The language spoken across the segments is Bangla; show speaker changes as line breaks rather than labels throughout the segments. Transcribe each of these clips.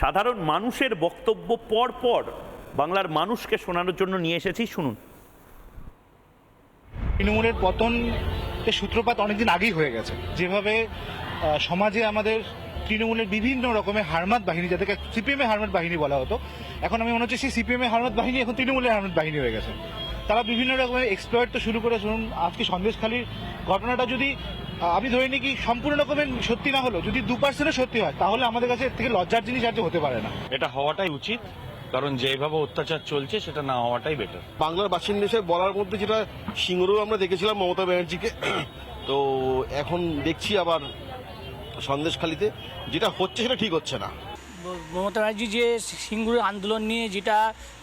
সাধারণ মানুষের বক্তব্য পর পর বাংলার মানুষকে শোনানোর জন্য নিয়ে এসেছি, শুনুন।
তৃণমূলের পতনের সূত্রপাত অনেকদিন আগেই হয়ে গেছে। যেভাবে সমাজে আমাদের তৃণমূলের বিভিন্ন রকমের হারমাত বাহিনী, যাদেরকে সিপিএম হারমাত বাহিনী বলা হতো, এখন আমি মনে হচ্ছে সেই সিপিএম হারমাত বাহিনী এখন তৃণমূলের হারমাত বাহিনী হয়ে গেছে। তারা বিভিন্ন রকমের এক্সপ্লয়েট তো শুরু করে, শুনুন, আজকে সন্দেশখালীর ঘটনাটা যদি আমি ধরে নিই কি সম্পূর্ণ রকমের সত্যি না হলো যদি দু পার্সেন্টও সত্যি হয় তাহলে আমাদের কাছে এর থেকে লজ্জার জিনিস আর যে হতে পারে না।
এটা হওয়াটাই উচিত কারণ যেভাবে অত্যাচার চলছে সেটা না হওয়াটাই বেটার
বাংলার বাসিন্দা হিসেবে বলার মধ্যে যেটা সিঙ্গুরেও আমরা দেখেছিলাম মমতা ব্যানার্জিকে তো এখন দেখছি আবার সন্দেশখালিতে যেটা হচ্ছে সেটা ঠিক হচ্ছে না।
মমতা ব্যানার্জি যে সিঙ্গুর আন্দোলন নিয়ে যেটা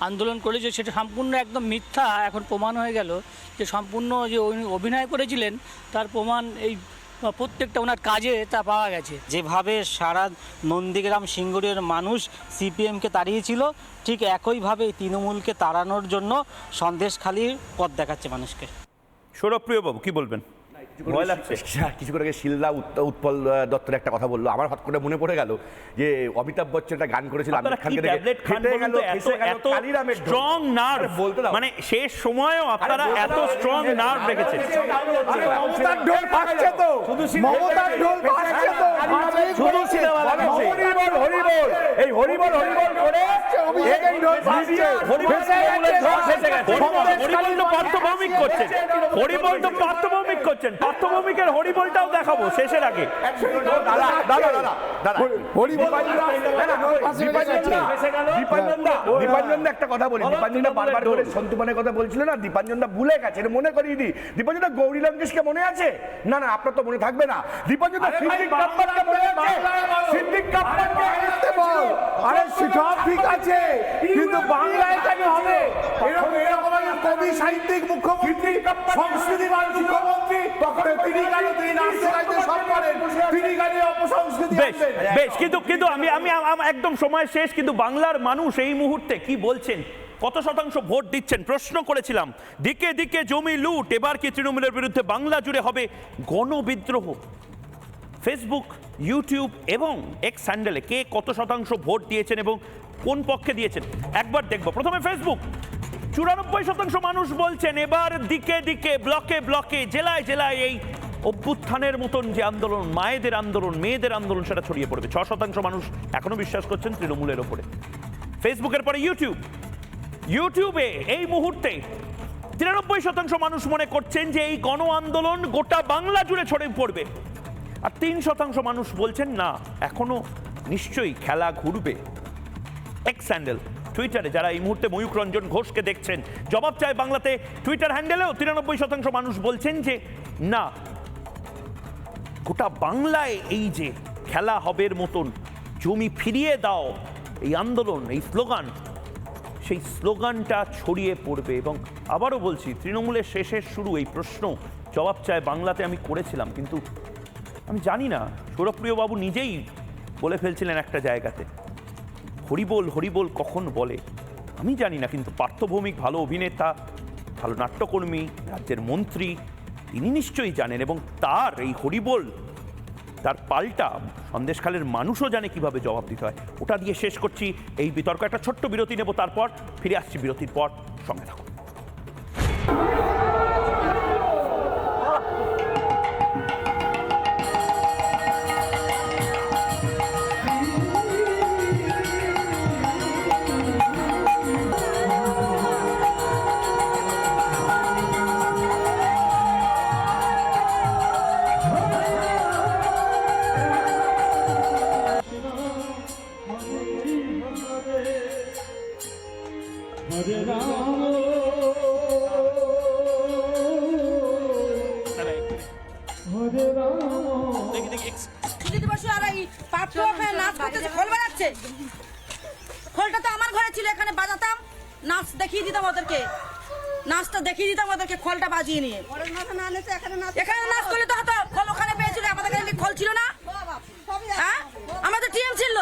আন্দোলন করেছে সেটা সম্পূর্ণ একদম মিথ্যা এখন প্রমাণ হয়ে গেল যে সম্পূর্ণ যে অভিনয় করেছিলেন তার প্রমাণ এই প্রত্যেকটা ওনার কাজে তা পাওয়া গেছে।
যেভাবে সারা নন্দীগ্রাম সিঙ্গুরের মানুষ সিপিএমকে তাড়িয়েছিল ঠিক একইভাবে এই তৃণমূলকে তাড়ানোর জন্য সন্দেশখালির পথ দেখাচ্ছে মানুষকে।
সৌরভপ্রিয় বাবু কি বলবেন? ভয় লাগছে।
হ্যাঁ, কিছু করে আগে শিলদা উৎপল দত্তের একটা কথা বলল। আমার হঠাৎ করে মনে পড়ে গেল যে অমিতাভ বচ্চন একটা গান করেছিল।
স্ট্রং নার্ভ
বলতে
মানে শেষ সময়েও আপনারা এত স্ট্রং নার্ভ রেখেছেন
মমতার ঢোল ফাটছে তো। মমতার ঢোল ফাটছে তো।
শুধু সিনেমা লাগাচ্ছে। হরিবল। হরিবল এই হরিবল হরিবল করে
অভিষেকের ঢোল ফাটছে ফেসে গেছে।
হরিবল হরিবল তো পার্থভৌমিক করছেন হরিবল তো পার্থভৌমিক করছেন। পার্থভৌমিকের হরিবলটাও দেখাবো শেষের আগে।
একটা কথা বলি। দীপাঞ্জন দা বারবার করে সন্তুমানের কথা বলছিল না? দীপাঞ্জন দা ভুলে গেছে মনে করিয়ে দি দীপাঞ্জন দা গৌরী লঙ্কেশকে মনে আছে? না না আপনার তো মনে থাকবে না। দীপাঞ্জন দা সিদ্দিক কাপ্পারকে মনে আছে? সিদ্দিক কাপ্পারকে
বল। আরে সব ঠিক আছে। কিন্তু বাংলায় কেন হবে? এরকম এরকম কবি সাহিত্যিক মুখ্যমন্ত্রী সংস্কৃতিবান মুখ্যমন্ত্রী তখন তিনি কেন তিনি নাচতে গাইতে সব করেন তিনি কেন অপসংস্কৃতি
বেশ বেশ কিন্তু কিন্তু আমি আমি একদম সময় শেষ কিন্তু বাংলার মানুষ এই মুহূর্তে কি বলছেন? কত শতাংশ ভোট দিচ্ছেন? প্রশ্ন করেছিলাম। দিকে দিকে জমি লুট এবার কি তৃণমূলের বিরুদ্ধে বাংলা জুড়ে হবে গণবিদ্রোহ? ফেসবুক ইউটিউব এবং এক্স স্যান্ডেলে কে কত শতাংশ ভোট দিয়েছেন এবং কোন পক্ষে দিয়েছেন? একবার দেখব। প্রথমে ফেসবুক চুরানব্বই শতাংশ মানুষ বলছেন, এবার দিকে দিকে, ব্লকে ব্লকে, জেলায় জেলায় এই অভ্যুত্থানের মতন যে আন্দোলন, মায়েদের আন্দোলন, মেয়েদের আন্দোলন, সেটা ছড়িয়ে পড়বে। ছ শতাংশ মানুষ এখনও বিশ্বাস করছেন তৃণমূলের ওপরে। ফেসবুকের পরে ইউটিউব। ইউটিউবে এই মুহূর্তে তিরানব্বই শতাংশ মানুষ মনে করছেন যে এই গণ আন্দোলন গোটা বাংলা জুড়ে ছড়িয়ে পড়বে। আর তিন শতাংশ মানুষ বলছেন, না, এখনও নিশ্চয়ই খেলা ঘুরবে। এক হ্যান্ডেল টুইটারে যারা এই মুহূর্তে ময়ূক রঞ্জন ঘোষকে দেখছেন, জবাব চায় বাংলাতে টুইটার হ্যান্ডেলেও তিরানব্বই শতাংশ মানুষ বলছেন যে, না, গোটা বাংলায় এই যে খেলা হবের মতন, জমি ফিরিয়ে দাও, এই আন্দোলন, এই স্লোগান, সেই স্লোগানটা ছড়িয়ে পড়বে। এবং আবারও বলছি, তৃণমূলের শেষের শুরু এই প্রশ্ন, জবাব চায় বাংলাতে আমি করেছিলাম, কিন্তু আমি জানি না সৌরভপ্রিয় বাবু নিজেই বলে ফেলছিলেন একটা জায়গাতে। হরিবোল হরিবোল কখন বলে? আমি জানি না, কিন্তু পার্থভৌমিক ভালো অভিনেতা, ভালো নাট্যকর্মী, রাজ্যের মন্ত্রী, তিনি নিশ্চয়ই জানেন এবং তার এই হরিবোল, তার পাল্টা সন্দেশখালের মানুষও জানে কীভাবে জবাব দিতে হয়। ওটা দিয়ে শেষ করছি। এই বিতর্ক, একটা ছোট্ট বিরতি নেব, তারপর ফিরে আসছি বিরতির পর। সঙ্গে থাকুন।
দিদি বসে আর এই পাত্র নাচ করতেছে খোল বাজাচ্ছে খোলটা তো আমার ঘরে ছিল। এখানে বাজাতাম নাচ দেখিয়ে দিতাম ওদেরকে নাচটা দেখিয়ে দিতাম ওদেরকে খোলটা বাজিয়ে নিয়ে এখানে নাচ করলে তো হতো খোল ওখানে পেয়েছিল আমাদের কাছে খোল ছিল না হ্যাঁ আমাদের টিএম ছিল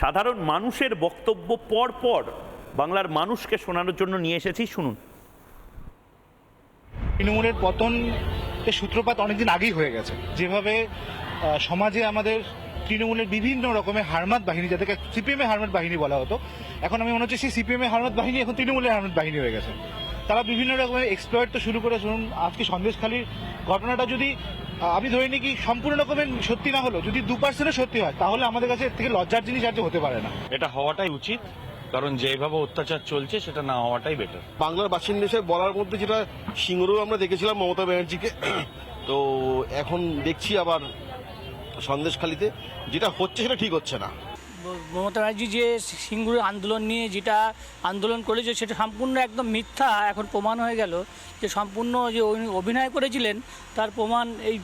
সাধারণ মানুষের বক্তব্য পর পর বাংলার মানুষকে শোনানোর জন্য নিয়ে এসেছি, শুনুন।
তৃণমূলের পতন সূত্রপাত অনেকদিন আগেই হয়ে গেছে। যেভাবে সমাজে আমাদের তৃণমূলের বিভিন্ন রকমের হারমাত বাহিনী, যাদেরকে সিপিএম হারমাত বাহিনী বলা হতো, এখন আমি মনে হচ্ছে সেই সিপিএম হারমাত বাহিনী এখন তৃণমূলের হারমাত বাহিনী হয়ে গেছে। তারা বিভিন্ন রকমের এক্সপ্লয়েট তো শুরু করে, শুনুন, আজকে সন্দেশখালীর ঘটনাটা যদি আমি ধরে নিই কি সম্পূর্ণ রকমের সত্যি না হলো যদি দু পার্সেন্টও সত্যি হয় তাহলে আমাদের কাছে এর থেকে লজ্জার জিনিস আর যে হতে পারে না।
এটা হওয়াটাই উচিত কারণ যেভাবে অত্যাচার চলছে সেটা না হওয়াটাই বেটার
বাংলার বাসিন্দা হিসেবে বলার মধ্যে যেটা সিংহরও আমরা দেখেছিলাম মমতা ব্যানার্জিকে তো এখন দেখছি আবার সন্দেশখালিতে যেটা হচ্ছে সেটা ঠিক হচ্ছে না।
মমতা ব্যানার্জি যে সিঙ্গুরের আন্দোলন নিয়ে যেটা আন্দোলন করেছে সেটা সম্পূর্ণ একদম মিথ্যা এখন প্রমাণ হয়ে গেল যে সম্পূর্ণ যে অভিনয় করেছিলেন তার প্রমাণ এই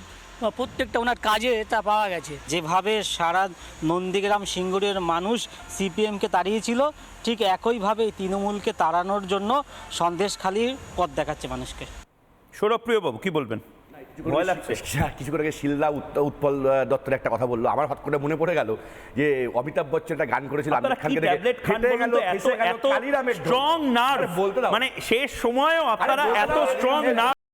প্রত্যেকটা ওনার কাজে তা পাওয়া গেছে।
যেভাবে সারা নন্দীগ্রাম সিঙ্গুরের মানুষ সিপিএমকে তাড়িয়েছিল ঠিক একইভাবে এই তৃণমূলকে তাড়ানোর জন্য সন্দেশখালির পথ দেখাচ্ছে মানুষকে।
সৌরভপ্রিয় বাবু কি বলবেন? ভয় লাগছে?
কিছু করে আগে শিলদা উৎপল দত্তের একটা কথা বলল। আমার হঠাৎ করে মনে পড়ে গেল যে অমিতাভ বচ্চন একটা গান করেছিল। আমির খানকে দেখে।
স্ট্রং নার্ভ
বলতে
মানে শেষ সময়েও আপনারা এত স্ট্রং নার্ভ